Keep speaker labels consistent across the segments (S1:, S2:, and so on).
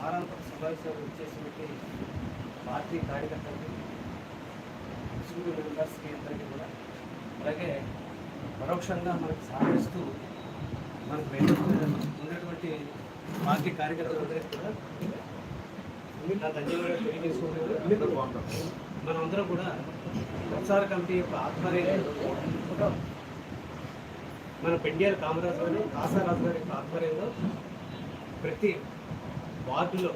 S1: వారాంతర సమావేశాలు వచ్చేసినట్టు పార్టీ కార్యకర్తలకి ముస్లిం మెంబర్స్కి అందరికీ కూడా. అలాగే పరోక్షంగా మనకు సహకరిస్తూ మనకు ఉన్నటువంటి పార్టీ కార్యకర్తలందరికీ కూడా నా ధన్యవాదాలు తెలియజేసుకుంటున్నాను. మనందరం కూడా ప్రచార కమిటీ యొక్క ఆధ్వర్యంలో మన పెండియాల కామరాజు గారు కాసారాజు గారి యొక్క ఆధ్వర్యంలో ప్రతి వార్డులో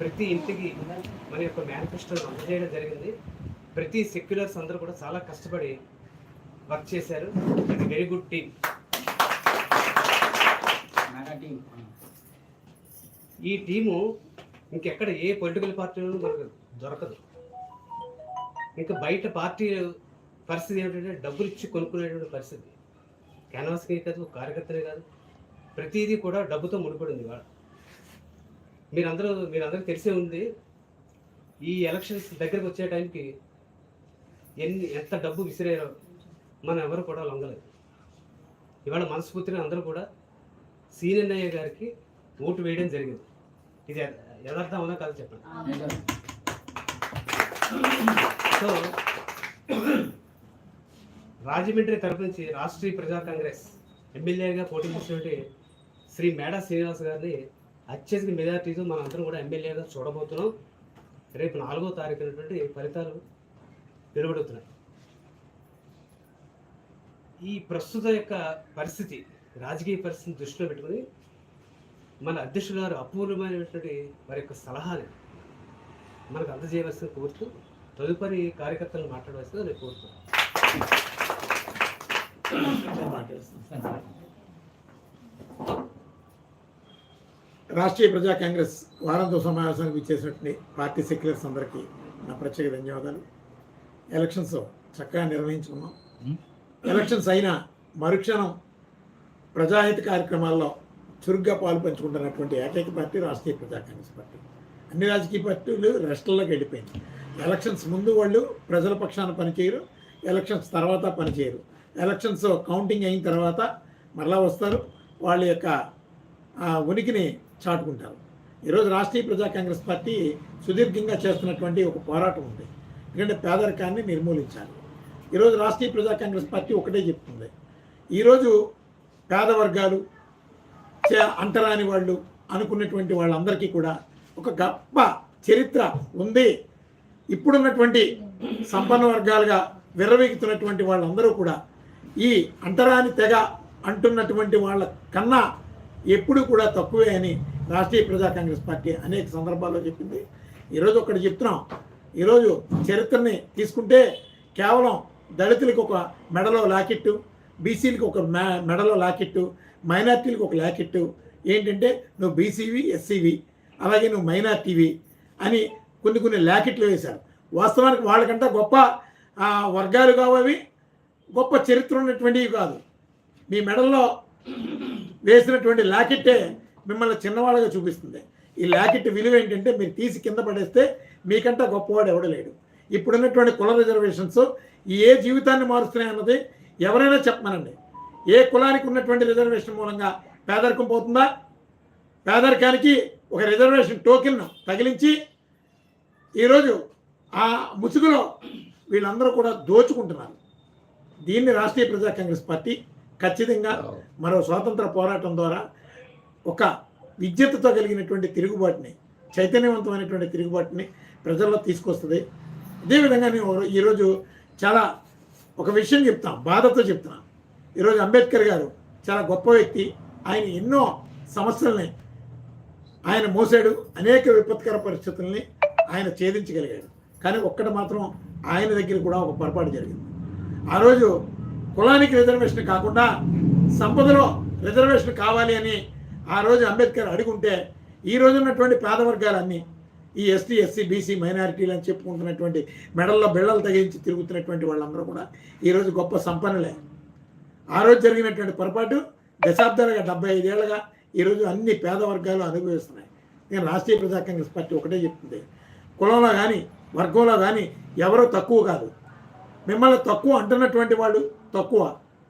S1: ప్రతి ఇంటికి మన యొక్క మేనిఫెస్టోను అందజేయడం జరిగింది. ప్రతి సెక్యులర్స్ అందరూ కూడా చాలా కష్టపడి వర్క్ చేశారు. ఇది వెరీ గుడ్ టీమ్. ఈ టీము ఇంకెక్కడ ఏ పొలిటికల్ పార్టీలో మనకు దొరకదు. ఇంకా బయట పార్టీ పరిస్థితి ఏమిటంటే డబ్బులు ఇచ్చి కొనుక్కునేటువంటి పరిస్థితి. క్యాన్వాస్కే కాదు కార్యకర్తలే కాదు. ప్రతిదీ కూడా డబ్బుతో ముడిపడింది ఇవాళ మీరందరూ మీరందరికీ తెలిసే ఉంది ఈ ఎలక్షన్స్ దగ్గరకు వచ్చే టైంకి ఎన్ని ఎంత డబ్బు విసిరారో మనం ఎవరు కూడా లొంగలేదు. ఇవాళ మనస్ఫూర్తిని అందరూ కూడా సీనన్నయ్య గారికి ఓటు వేయడం జరిగింది. ఇది యథ- యథార్థం అవునా కాదు చెప్పండి? సో రాజమండ్రి తరపు నుంచి రాష్ట్రీయ ప్రజా కాంగ్రెస్ ఎమ్మెల్యేగా పోటీ చేసినటువంటి శ్రీ మేడా శ్రీనివాస్ గారిని అత్యధిక మెజార్టీతో మనం అందరం కూడా ఎమ్మెల్యేగా చూడబోతున్నాం. రేపు నాలుగో తారీఖునటువంటి ఫలితాలు వెలువడుతున్నాయి. ఈ ప్రస్తుత యొక్క పరిస్థితి రాజకీయ పరిస్థితిని దృష్టిలో పెట్టుకుని మన అధ్యక్షుడు గారు అపూర్వమైనటువంటి వారి యొక్క సలహాని మనకు అందజేయవలసిన కోరుతూ తదుపరి కార్యకర్తలను మాట్లాడవలసిందిగా నేను కోరుతున్నాను.
S2: రాష్ట్రీయ ప్రజా కాంగ్రెస్ వారంతో సమావేశానికి ఇచ్చేసినటువంటి పార్టీ సెక్యులర్స్ అందరికీ నా ప్రత్యేక ధన్యవాదాలు. ఎలక్షన్స్ చక్కగా నిర్వహించుకున్నాం. ఎలక్షన్స్ అయినా మరుక్షణం ప్రజాహిత కార్యక్రమాల్లో చురుగ్గా పాలు పంచుకుంటున్నటువంటి ఏకైక పార్టీ రాష్ట్రీయ ప్రజా కాంగ్రెస్ పార్టీ. అన్ని రాజకీయ పార్టీలు రెస్టుల్లోకి వెళ్ళిపోయింది. ఎలక్షన్స్ ముందు వాళ్ళు ప్రజల పక్షాన పనిచేయరు ఎలక్షన్స్ తర్వాత పనిచేయరు. ఎలక్షన్స్ కౌంటింగ్ అయిన తర్వాత మరలా వస్తారు. వాళ్ళ యొక్క ఉనికిని చాటుకుంటారు. ఈరోజు రాష్ట్రీయ ప్రజా కాంగ్రెస్ పార్టీ సుదీర్ఘంగా చేస్తున్నటువంటి ఒక పోరాటం ఉంది. ఎందుకంటే పేదరికాన్ని నిర్మూలించాలి. ఈరోజు రాష్ట్రీయ ప్రజా కాంగ్రెస్ పార్టీ ఒకటే చెప్తుంది. ఈరోజు పేద వర్గాలు చే- అంటరాని వాళ్ళు అనుకున్నటువంటి వాళ్ళందరికీ కూడా ఒక గొప్ప చరిత్ర ఉంది. ఇప్పుడున్నటువంటి సంపన్న వర్గాలుగా విర్రవీగుతున్నటువంటి వాళ్ళందరూ కూడా ఈ అంటరాని తెగ అంటున్నటువంటి వాళ్ళ కన్నా ఎప్పుడు కూడా తక్కువే అని రాష్ట్రీయ ప్రజా కాంగ్రెస్ పార్టీ అనేక సందర్భాల్లో చెప్పింది. ఈరోజు ఒకటి చెప్తున్నాం. ఈరోజు చరిత్రని తీసుకుంటే కేవలం దళితులకు ఒక మెడలో లాకెట్టు బీసీలకు ఒక మె- మెడలో లాకెట్టు మైనార్టీలకు ఒక లాకెట్టు. ఏంటంటే నువ్వు బీసీవి ఎస్సీవి అలాగే నువ్వు మైనార్టీవి అని కొన్ని కొన్ని లాకెట్లు వేశారు. వాస్తవానికి వాళ్ళకంటే గొప్ప వర్గాలు కావవి గొప్ప చరిత్ర ఉన్నటువంటివి కాదు. మీ మెడల్లో వేసినటువంటి లాకెట్టే మిమ్మల్ని చిన్నవాళ్ళగా చూపిస్తుంది. ఈ లాకెట్ విలువ ఏంటంటే మీరు తీసి కింద పడేస్తే మీకంటే గొప్పవాడు ఎవడలేడు ఇప్పుడున్నటువంటి కుల రిజర్వేషన్స్ ఏ జీవితాన్ని మారుస్తున్నాయి అన్నది ఎవరైనా చెప్పమనండి. ఏ కులానికి ఉన్నటువంటి రిజర్వేషన్ మూలంగా పేదరికం పోతుందా? పేదరికానికి ఒక రిజర్వేషన్ టోకెన్ తగిలించి ఈరోజు ఆ ముసుగులో వీళ్ళందరూ కూడా దోచుకుంటున్నారు. దీన్ని రాష్ట్రీయ ప్రజా కాంగ్రెస్ పార్టీ ఖచ్చితంగా మరో స్వాతంత్ర పోరాటం ద్వారా ఒక విద్యతతో కలిగినటువంటి తిరుగుబాటుని చైతన్యవంతమైనటువంటి తిరుగుబాటుని ప్రజల్లో తీసుకొస్తుంది. అదేవిధంగా నేను ఈరోజు చాలా ఒక విషయం చెప్తాం బాధతో చెప్తున్నాను ఈరోజు అంబేద్కర్ గారు చాలా గొప్ప వ్యక్తి. ఆయన ఎన్నో సమస్యల్ని ఆయన మోసాడు అనేక విపత్కర పరిస్థితుల్ని ఆయన ఛేదించగలిగాడు. కానీ ఒక్కటి మాత్రం ఆయన దగ్గర కూడా ఒక పొరపాటు జరిగింది. ఆ రోజు కులానికి రిజర్వేషన్ కాకుండా సంపదలో రిజర్వేషన్ కావాలి అని ఆ రోజు అంబేద్కర్ అడుగుంటే ఈ రోజు ఉన్నటువంటి పేద వర్గాలన్నీ ఈ ఎస్టీ ఎస్సీ బీసీ మైనారిటీలు అని చెప్పుకుంటున్నటువంటి మెడల్లో బిళ్ళలు తగిలించి తిరుగుతున్నటువంటి వాళ్ళందరూ కూడా ఈరోజు గొప్ప సంపన్నులే. ఆ రోజు జరిగినటువంటి పొరపాటు దశాబ్దాలుగా డెబ్బై ఐదేళ్ళుగా ఈరోజు అన్ని పేద వర్గాలు అనుభవిస్తున్నాయి. నేను రాష్ట్రీయ ప్రజా కాంగ్రెస్ పార్టీ ఒకటే చెప్తుంది. కులంలో కానీ వర్గంలో కానీ ఎవరో తక్కువ కాదు. మిమ్మల్ని తక్కువ అంటున్నటువంటి వాళ్ళు తక్కువ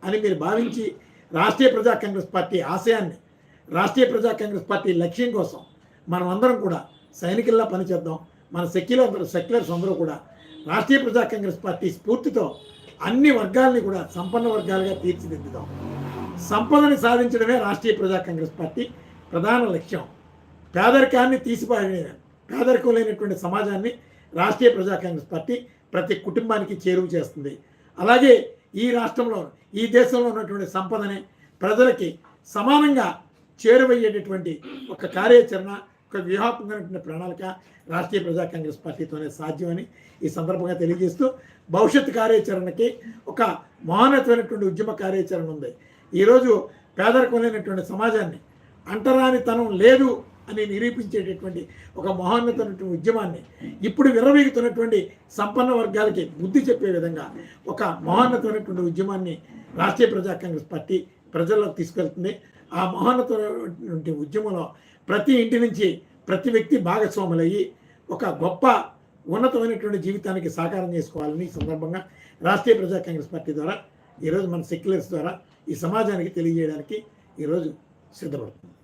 S2: అని మీరు భావించి రాష్ట్రీయ ప్రజా కాంగ్రెస్ పార్టీ ఆశయాన్ని రాష్ట్రీయ ప్రజా కాంగ్రెస్ పార్టీ లక్ష్యం కోసం మనం అందరం కూడా సైనికుల్లా పనిచేద్దాం మన సెక్యులర్ సెక్యులర్స్ అందరూ కూడా రాష్ట్రీయ ప్రజా కాంగ్రెస్ పార్టీ స్ఫూర్తితో అన్ని వర్గాల్ని కూడా సంపన్న వర్గాలుగా తీర్చిదిద్దుదాం. సంపదని సాధించడమే రాష్ట్రీయ ప్రజా కాంగ్రెస్ పార్టీ ప్రధాన లక్ష్యం. పేదరికాన్ని తీసిపాడే పేదరికం లేనటువంటి సమాజాన్ని రాష్ట్రీయ ప్రజా కాంగ్రెస్ పార్టీ ప్రతి కుటుంబానికి చేరువ చేస్తుంది. అలాగే ఈ రాష్ట్రంలో ఈ దేశంలో ఉన్నటువంటి సంపదని ప్రజలకి సమానంగా చేరువయ్యేటటువంటి ఒక కార్యాచరణ ఒక వ్యూహాత్మకమైనటువంటి ప్రణాళిక రాష్ట్రీయ ప్రజా కాంగ్రెస్ పార్టీతోనే సాధ్యమని ఈ సందర్భంగా తెలియజేస్తూ భవిష్యత్ కార్యాచరణకి ఒక మహోన్నతమైనటువంటి ఉద్యమ కార్యాచరణ ఉంది. ఈరోజు పేదరికం లేనటువంటి సమాజాన్ని అంటరానితనం లేదు అని నిరూపించేటటువంటి ఒక మహోన్నతమైనటువంటి ఉద్యమాన్ని ఇప్పుడు విరవీగుతున్నటువంటి సంపన్న వర్గాలకి బుద్ధి చెప్పే విధంగా ఒక మహోన్నతమైనటువంటి ఉద్యమాన్ని రాష్ట్రీయ ప్రజా కాంగ్రెస్ పార్టీ ప్రజల్లోకి తీసుకెళ్తుంది. ఆ మహోన్నతమైనటువంటి ఉద్యమంలో ప్రతి ఇంటి నుంచి ప్రతి వ్యక్తి భాగస్వాములయ్యి ఒక గొప్ప ఉన్నతమైనటువంటి జీవితానికి సాకారం చేసుకోవాలని ఈ సందర్భంగా రాష్ట్రీయ ప్రజా కాంగ్రెస్ పార్టీ ద్వారా ఈరోజు మన సెక్యులర్స్ ద్వారా ఈ సమాజానికి తెలియజేయడానికి ఈరోజు సిద్ధపడుతుంది